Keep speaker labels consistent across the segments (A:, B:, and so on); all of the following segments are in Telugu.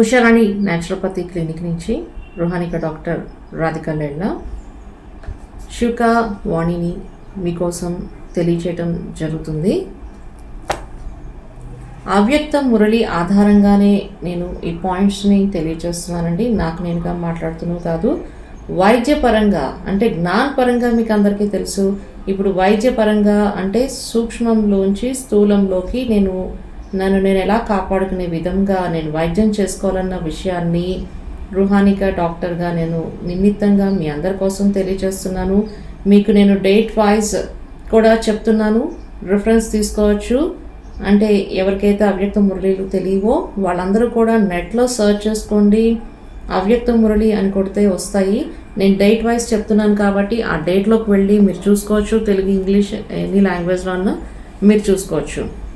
A: ఉషారాణి న్యాచురోపతి క్లినిక్ నుంచి రుహానిక డాక్టర్ రాధిక లెళ్ళ. శుక వాణిని మీకోసం తెలియచేయటం జరుగుతుంది. అవ్యక్త మురళి ఆధారంగానే నేను ఈ పాయింట్స్ని తెలియజేస్తున్నానండి నాకు నేనుగా మాట్లాడుతున్నాను కాదు వైద్యపరంగా అంటే జ్ఞానపరంగా మీకు అందరికీ తెలుసు. ఇప్పుడు వైద్యపరంగా అంటే సూక్ష్మంలోంచి స్థూలంలోకి నేను నన్ను నేను ఎలా కాపాడుకునే విధంగా నేను వైద్యం చేసుకోవాలన్న విషయాన్ని రుహానిక డాక్టర్గా నేను నిమిత్తంగా మీ అందరి కోసం తెలియజేస్తున్నాను. మీకు నేను డేట్ వైజ్ కూడా చెప్తున్నాను. రిఫరెన్స్ తీసుకోవచ్చు. అంటే ఎవరికైతే అవ్యక్త మురళీలు తెలియవో వాళ్ళందరూ కూడా నెట్లో సర్చ్ చేసుకోండి. అవ్యక్త మురళి అని కొడితే వస్తాయి. నేను డేట్ వైజ్ చెప్తున్నాను కాబట్టి ఆ డేట్లోకి వెళ్ళి మీరు చూసుకోవచ్చు. తెలుగు ఇంగ్లీష్ ఎనీ లాంగ్వేజ్లో అన్న మీరు చూసుకోవచ్చు.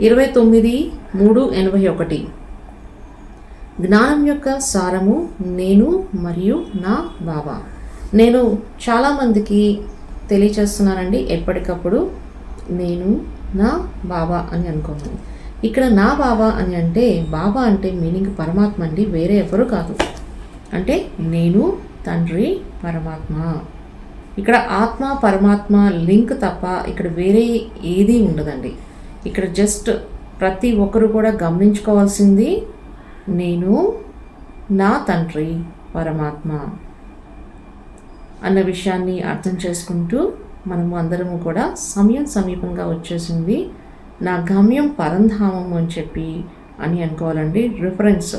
A: ఇరవై తొమ్మిది మూడు ఎనభై ఒకటి. జ్ఞానం యొక్క సారము నేను మరియు నా బాబా నేను చాలామందికి తెలియచేస్తున్నానండి ఎప్పటికప్పుడు నేను నా బాబా అని అనుకోవాలి ఇక్కడ నా బాబా అని అంటే బాబా అంటే మీనింగ్ పరమాత్మ అండి వేరే ఎవరు కాదు. అంటే నేను తండ్రి పరమాత్మ. ఇక్కడ ఆత్మ పరమాత్మ లింక్ తప్ప ఇక్కడ వేరే ఏదీ ఉండదండి. ఇక్కడ జస్ట్ ప్రతి ఒక్కరు కూడా గమనించుకోవాల్సింది నేను నా తండ్రి పరమాత్మ అన్న విషయాన్ని అర్థం చేసుకుంటూ మనము అందరము కూడా సమయం సమీపంగా వచ్చేసింది. నా గమ్యం పరంధామం అని చెప్పి అని అనుకోవాలండి. రిఫరెన్స్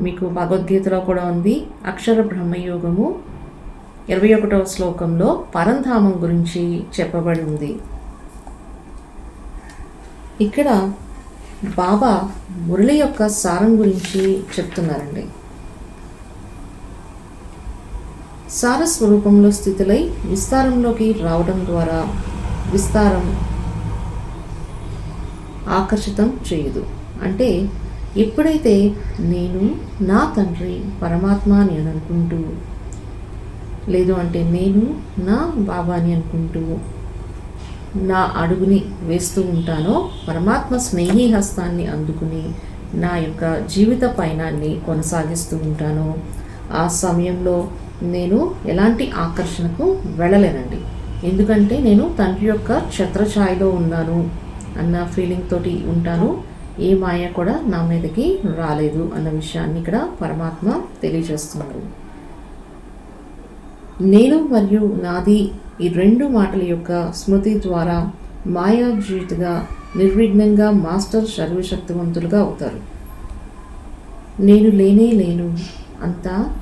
A: మీకు భగవద్గీతలో కూడా ఉంది. అక్షర బ్రహ్మయోగము ఇరవై ఒకటవ శ్లోకంలో పరంధామం గురించి చెప్పబడి ఉంది ఇక్కడ బాబా మురళి యొక్క సారం గురించి చెప్తున్నారండి. సార స్వరూపంలో స్థితులై విస్తారంలోకి రావడం ద్వారా విస్తారం ఆకర్షితం చేయదు. అంటే ఎప్పుడైతే నేను నా తండ్రి పరమాత్మ అని అని అనుకుంటూ లేదు అంటే నేను నా బాబాని అనుకుంటూ నా అడుగుని వేస్తూ ఉంటానో పరమాత్మ స్నేహి హస్తాన్ని అందుకుని నా యొక్క జీవిత పయనాన్ని కొనసాగిస్తూ ఉంటానో ఆ సమయంలో నేను ఎలాంటి ఆకర్షణకు వెళ్ళలేనండి. ఎందుకంటే నేను తండ్రి యొక్క ఛత్రఛాయలో ఉన్నాను అన్న ఫీలింగ్ తోటి ఉంటాను. ఏ మాయ కూడా నా మీదకి రాలేదు అన్న విషయాన్ని ఇక్కడ పరమాత్మ తెలియజేస్తున్నారు. నేను మరియు నాది ఈ రెండు మాటల యొక్క స్మృతి ద్వారా మాయాజీవితగా నిర్విఘ్నంగా మాస్టర్ సర్వశక్తివంతులుగా అవుతారు. నేను లేనే లేను అంతా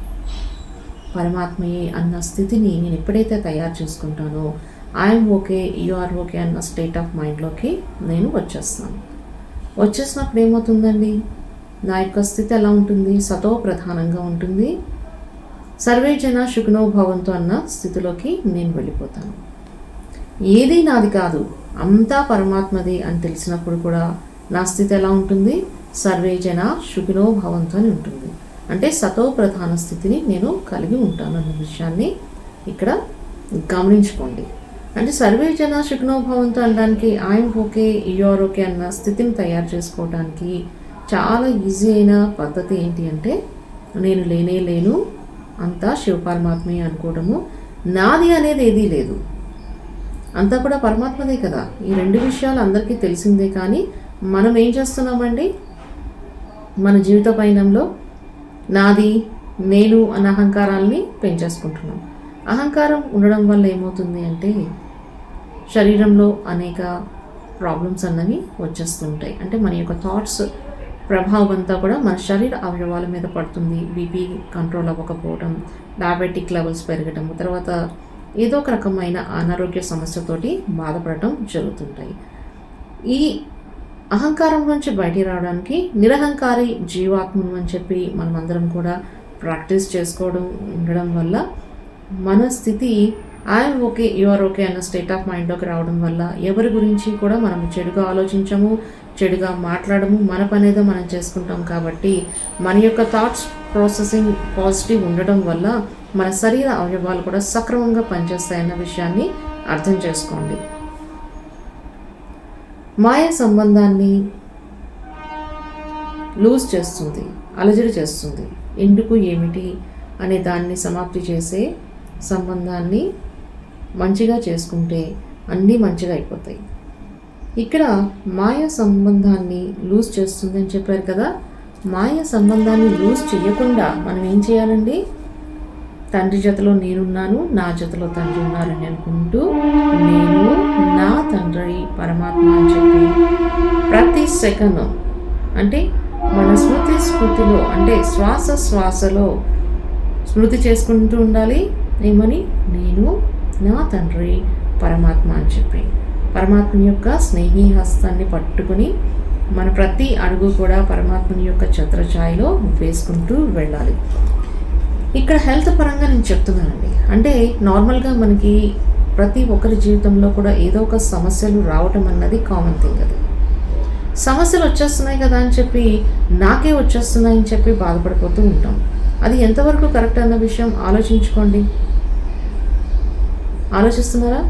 A: పరమాత్మయే అన్న స్థితిని నేను ఎప్పుడైతే తయారు చేసుకుంటానో ఐఎమ్ ఓకే ఆర్ ఓకే అన్న స్టేట్ ఆఫ్ మైండ్లోకి నేను వచ్చేస్తాను. వచ్చేసినప్పుడు ఏమవుతుందండి? నా యొక్క స్థితి ఎలా ఉంటుంది? సతో ప్రధానంగా ఉంటుంది. సర్వే జన భవంతు అన్న స్థితిలోకి నేను వెళ్ళిపోతాను. ఏది నాది కాదు అంతా పరమాత్మది అని తెలిసినప్పుడు కూడా నా స్థితి ఎలా ఉంటుంది? సర్వే జన శుకినో భవంతు అని ఉంటుంది. అంటే సతో ప్రధాన స్థితిని నేను కలిగి ఉంటాను అన్న విషయాన్ని ఇక్కడ గమనించుకోండి. అంటే సర్వే జన భవంతు అనడానికి ఐఎమ్ ఓకే యూఆర్ ఓకే అన్న స్థితిని తయారు చేసుకోవడానికి చాలా ఈజీ అయిన పద్ధతి ఏంటి అంటే నేను లేనే లేను అంతా శివపరమాత్మే అనుకోవడము. నాది అనేది ఏదీ లేదు. అంతా కూడా పరమాత్మదే కదా. ఈ రెండు విషయాలు అందరికీ తెలిసిందే కానీ మనం ఏం చేస్తున్నామండి? మన జీవిత పయనంలో నాది నేను అన్న అహంకారాల్ని పెంచేసుకుంటున్నాం. అహంకారం ఉండడం వల్ల ఏమవుతుంది అంటే శరీరంలో అనేక ప్రాబ్లమ్స్ అన్నవి వచ్చేస్తుంటాయి. అంటే మన యొక్క థాట్స్ ప్రభావం అంతా కూడా మన శరీర అవయవాల మీద పడుతుంది. బీపీ కంట్రోల్ అవ్వకపోవడం డయాబెటిక్ లెవెల్స్ పెరగడం తర్వాత ఏదో ఒక రకమైన అనారోగ్య సమస్యతోటి బాధపడటం జరుగుతుంటాయి. ఈ అహంకారం నుంచి బయటికి రావడానికి నిరహంకారి జీవాత్మను అని చెప్పి మనమందరం కూడా ప్రాక్టీస్ చేసుకోవడం ఉండడం వల్ల మన స్థితి I'm okay you are okay అన్న స్టేట్ ఆఫ్ మైండ్లోకి రావడం వల్ల ఎవరి గురించి కూడా మనం చెడుగా ఆలోచించము చెడుగా మాట్లాడము మన పనేదో మనం చేసుకుంటాం కాబట్టి మన యొక్క థాట్స్ ప్రాసెసింగ్ పాజిటివ్ ఉండడం వల్ల మన శరీర అవయవాలు కూడా సక్రమంగా పనిచేస్తాయన్న విషయాన్ని అర్థం చేసుకోండి. మాయ సంబంధాన్ని లూజ్ చేస్తుంది అలజడి చేస్తుంది. ఎందుకు ఏమిటి అనే దాన్ని సమాప్తి చేసే సంబంధాన్ని మంచిగా చేసుకుంటే అన్నీ మంచిగా అయిపోతాయి. ఇక్కడ మాయ సంబంధాన్ని లూజ్ చేస్తుంది అని చెప్పారు కదా. మాయ సంబంధాన్ని లూజ్ చేయకుండా మనం ఏం చేయాలండి? తండ్రి జతలో నేనున్నాను నా జతలో తండ్రి ఉన్నారని అనుకుంటూ నేను నా తండ్రి పరమాత్మ అని చెప్పి ప్రతి సెకండ్ అంటే మన స్మృతి స్మృతిలో అంటే శ్వాస శ్వాసలో స్మృతి చేసుకుంటూ ఉండాలి. ఏమని? నేను నా తండ్రి పరమాత్మ అని చెప్పి. పరమాత్మ యొక్క స్నేహి హస్తాన్ని పట్టుకుని మన ప్రతి అడుగు కూడా పరమాత్మని యొక్క ఛత్రఛాయలో వేసుకుంటూ వెళ్ళాలి. ఇక్కడ హెల్త్ పరంగా నేను చెప్తున్నానండి. అంటే నార్మల్గా మనకి ప్రతి ఒక్కరి జీవితంలో కూడా ఏదో ఒక సమస్యలు రావటం అన్నది కామన్ థింగ్ అది. సమస్యలు వచ్చేస్తున్నాయి కదా అని చెప్పి నాకే వచ్చేస్తున్నాయి అని చెప్పి బాధపడిపోతూ ఉంటాం. అది ఎంతవరకు కరెక్ట్ అన్న విషయం ఆలోచించుకోండి. ఆలోచిస్తున్నారా?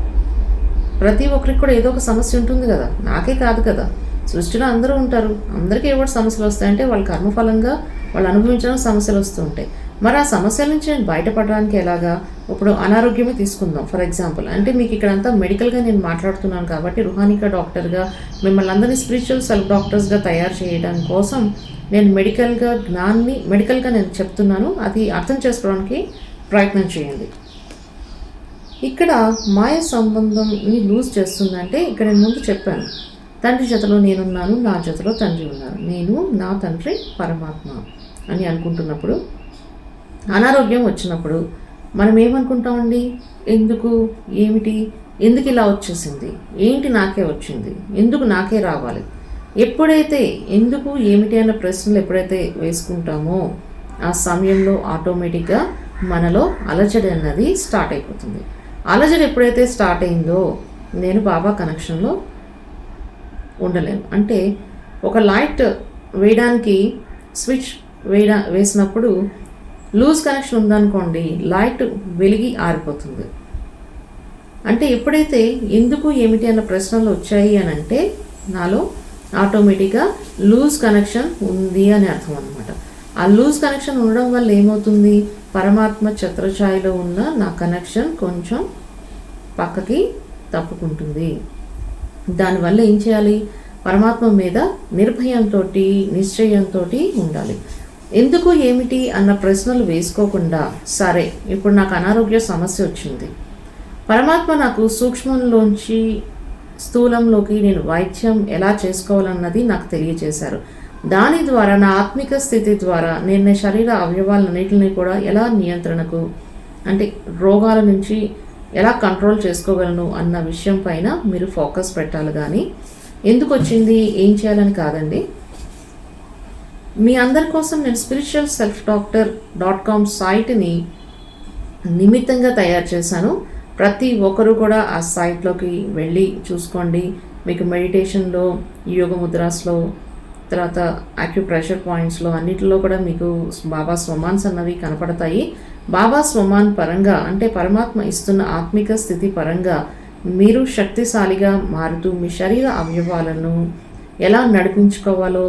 A: ప్రతి ఒక్కరికి కూడా ఏదో ఒక సమస్య ఉంటుంది కదా. నాకే కాదు కదా. సృష్టిలో అందరూ ఉంటారు. అందరికీ ఏవో సమస్యలు వస్తాయంటే వాళ్ళ కర్మఫలంగా వాళ్ళు అనుభవించడం సమస్యలు వస్తూ ఉంటాయి. మరి ఆ సమస్యల నుంచి నేను బయటపడడానికి ఎలాగా? ఇప్పుడు అనారోగ్యమే తీసుకుందాం ఫర్ ఎగ్జాంపుల్. అంటే మీకు ఇక్కడంతా మెడికల్గా నేను మాట్లాడుతున్నాను కాబట్టి రుహానికా డాక్టర్గా మిమ్మల్ని అందరినీ స్పిరిచువల్ సెల్ఫ్ డాక్టర్స్గా తయారు చేయడం కోసం నేను మెడికల్గా జ్ఞాన్ని మెడికల్గా నేను చెప్తున్నాను. అది అర్థం చేసుకోవడానికి ప్రయత్నం చేయండి. ఇక్కడ మాయ సంబంధంని లూజ్ చేస్తుందంటే ఇక్కడ నేను ముందు చెప్పాను. తండ్రి జతలో నేనున్నాను నా జతలో తండ్రి ఉన్నారు. నేను నా తండ్రి పరమాత్మ అని అనుకుంటున్నప్పుడు అనారోగ్యం వచ్చినప్పుడు మనం ఏమనుకుంటామండి? ఎందుకు? ఏమిటి? ఎందుకు ఇలా వచ్చేసింది? ఏంటి నాకే వచ్చింది? ఎందుకు నాకే రావాలి? ఎప్పుడైతే ఎందుకు ఏమిటి అన్న ప్రశ్నలు ఎప్పుడైతే వేసుకుంటామో ఆ సమయంలో ఆటోమేటిక్గా మనలో అలజడి అన్నది స్టార్ట్ అయిపోతుంది. అలజడి ఎప్పుడైతే స్టార్ట్ అయిందో నేను బాబా కనెక్షన్లో ఉండలేను. అంటే ఒక లైట్ వేయడానికి స్విచ్ వేయడ వేసినప్పుడు లూజ్ కనెక్షన్ ఉందనుకోండి లైట్ వెలిగి ఆరిపోతుంది. అంటే ఎప్పుడైతే ఎందుకు ఏమిటి అన్న ప్రశ్నలు వచ్చాయి అని అంటే నాలో ఆటోమేటిక్గా లూజ్ కనెక్షన్ ఉంది అని అర్థం అనమాట ఆ లూజ్ కనెక్షన్ ఉండడం వల్ల ఏమవుతుంది? పరమాత్మ ఛత్రఛాయలో ఉన్న నా కనెక్షన్ కొంచెం పక్కకి తప్పుకుంటుంది. దానివల్ల ఏం చేయాలి? పరమాత్మ మీద నిర్భయంతో నిశ్చయంతో ఉండాలి. ఎందుకు ఏమిటి అన్న ప్రశ్నలు వేసుకోకుండా సరే ఇప్పుడు నాకు అనారోగ్య సమస్య వచ్చింది. పరమాత్మ నాకు సూక్ష్మంలోంచి స్థూలంలోకి నేను వైద్యం ఎలా చేసుకోవాలన్నది నాకు తెలియజేశారు దాని ద్వారా నా ఆత్మిక స్థితి ద్వారా నేను నా శరీర అవయవాలన్నింటినీ కూడా ఎలా నియంత్రణకు అంటే రోగాల నుంచి ఎలా కంట్రోల్ చేసుకోగలను అన్న విషయం పైన మీరు ఫోకస్ పెట్టాలి కానీ ఎందుకు వచ్చింది ఏం చేయాలని కాదండి. మీ అందరి కోసం నేను spiritual self doctor dot com సైట్ని నిమిత్తంగా తయారు చేశాను. ప్రతి ఒక్కరు కూడా ఆ సైట్లోకి వెళ్ళి చూసుకోండి. మీకు మెడిటేషన్లో యోగ ముద్రాస్లో తర్వాత ప్రెషర్ పాయింట్స్లో అన్నిటిలో కూడా మీకు బాబా స్వమాన్స్ అన్నవి కనపడతాయి. బాబా స్వమాన్ పరంగా అంటే పరమాత్మ ఇస్తున్న ఆత్మిక స్థితి పరంగా మీరు శక్తిశాలిగా మారుతూ మీ శరీర అవయవాలను ఎలా నడిపించుకోవాలో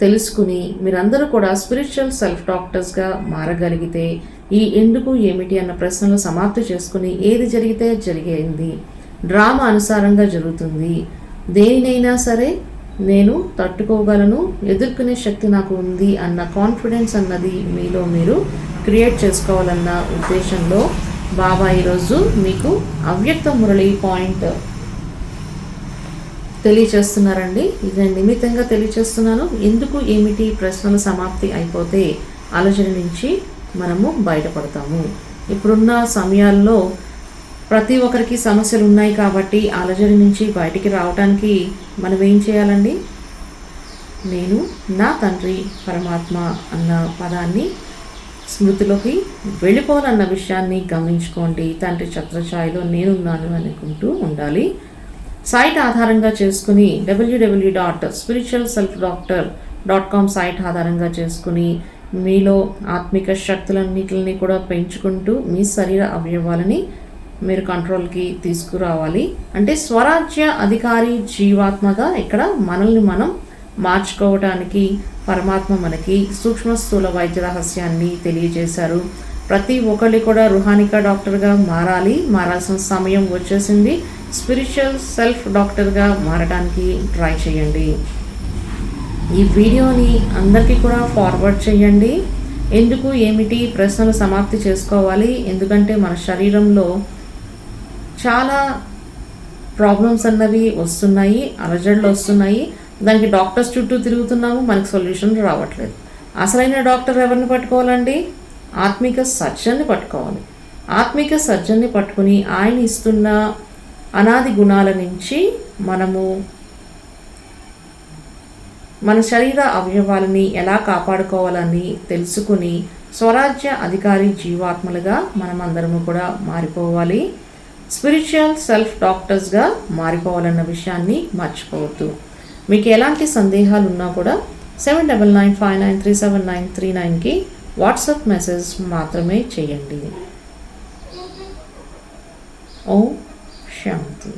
A: తెలుసుకుని మీరందరూ కూడా స్పిరిచువల్ సెల్ఫ్ డాక్టర్స్గా మారగలిగితే ఈ ఎందుకు ఏమిటి అన్న ప్రశ్నలు సమాప్తి చేసుకుని ఏది జరిగితే జరిగేది. డ్రామా అనుసారంగా జరుగుతుంది. దేనినైనా సరే నేను తట్టుకోగలను ఎదుర్కొనే శక్తి నాకు ఉంది అన్న కాన్ఫిడెన్స్ అన్నది మీలో మీరు క్రియేట్ చేసుకోవాలన్న ఉద్దేశంలో బాబా ఈరోజు మీకు అవ్యక్త మురళి పాయింట్ తెలియచేస్తున్నారండి. ఇది నేను నిమిత్తంగా తెలియచేస్తున్నాను. ఎందుకు ఏమిటి ప్రశ్నల సమాప్తి అయిపోతే ఆలోచన నుంచి మనము బయటపడతాము. ఇప్పుడున్న సమయాల్లో ప్రతి ఒక్కరికి సమస్యలు ఉన్నాయి కాబట్టి అలజడి నుంచి బయటికి రావడానికి మనం ఏం చేయాలండి? నేను నా తండ్రి పరమాత్మ అన్న పదాన్ని స్మృతిలోకి వెళ్ళిపోవాలన్న విషయాన్ని గమనించుకోండి. తండ్రి ఛత్రఛాయలో నేనున్నాను అనుకుంటూ ఉండాలి. సైట్ ఆధారంగా చేసుకుని WWW dot spiritual self doctor dot com site ఆధారంగా చేసుకుని మీలో ఆత్మిక శక్తులన్నిటిని కూడా పెంచుకుంటూ మీ శరీర అవయవాలని మీరు కంట్రోల్కి తీసుకురావాలి. అంటే స్వరాజ్య అధికారి జీవాత్మగా ఇక్కడ మనల్ని మనం మార్చుకోవటానికి పరమాత్మ మనకి సూక్ష్మ స్థూల వైద్య రహస్యాన్ని తెలియజేశారు. ప్రతి ఒక్కళ్ళు కూడా రుహానికా డాక్టర్గా మారాలి. మారాల్సిన సమయం వచ్చేసింది. స్పిరిచువల్ సెల్ఫ్ డాక్టర్గా మారడానికి ట్రై చేయండి. ఈ వీడియోని అందరికీ కూడా ఫార్వర్డ్ చేయండి. ఎందుకు ఏమిటి ప్రశ్నలు సమాప్తి చేసుకోవాలి. ఎందుకంటే మన శరీరంలో చాలా ప్రాబ్లమ్స్ అన్నవి వస్తున్నాయి అలజడులు వస్తున్నాయి. దానికి డాక్టర్స్ చుట్టూ తిరుగుతున్నాము మనకి సొల్యూషన్ రావట్లేదు. అసలైన డాక్టర్ ఎవరిని పట్టుకోవాలండి? ఆత్మిక సర్జన్ని పట్టుకోవాలి. ఆత్మిక సర్జన్ని పట్టుకుని ఆయన ఇస్తున్న అనాది గుణాల నుంచి మనము మన శరీర అవయవాలని ఎలా కాపాడుకోవాలని తెలుసుకుని స్వరాజ్య అధికారి జీవాత్మలుగా మనమందరము కూడా మారిపోవాలి. స్పిరిచువల్ సెల్ఫ్ డాక్టర్స్గా మారిపోవాలన్న విషయాన్ని మర్చిపోవద్దు. మీకు ఎలాంటి సందేహాలు ఉన్నా కూడా seven double nine five nine three seven nine three నైన్కి వాట్సాప్ మెసేజ్ మాత్రమే చేయండి. ఓ శాంతి.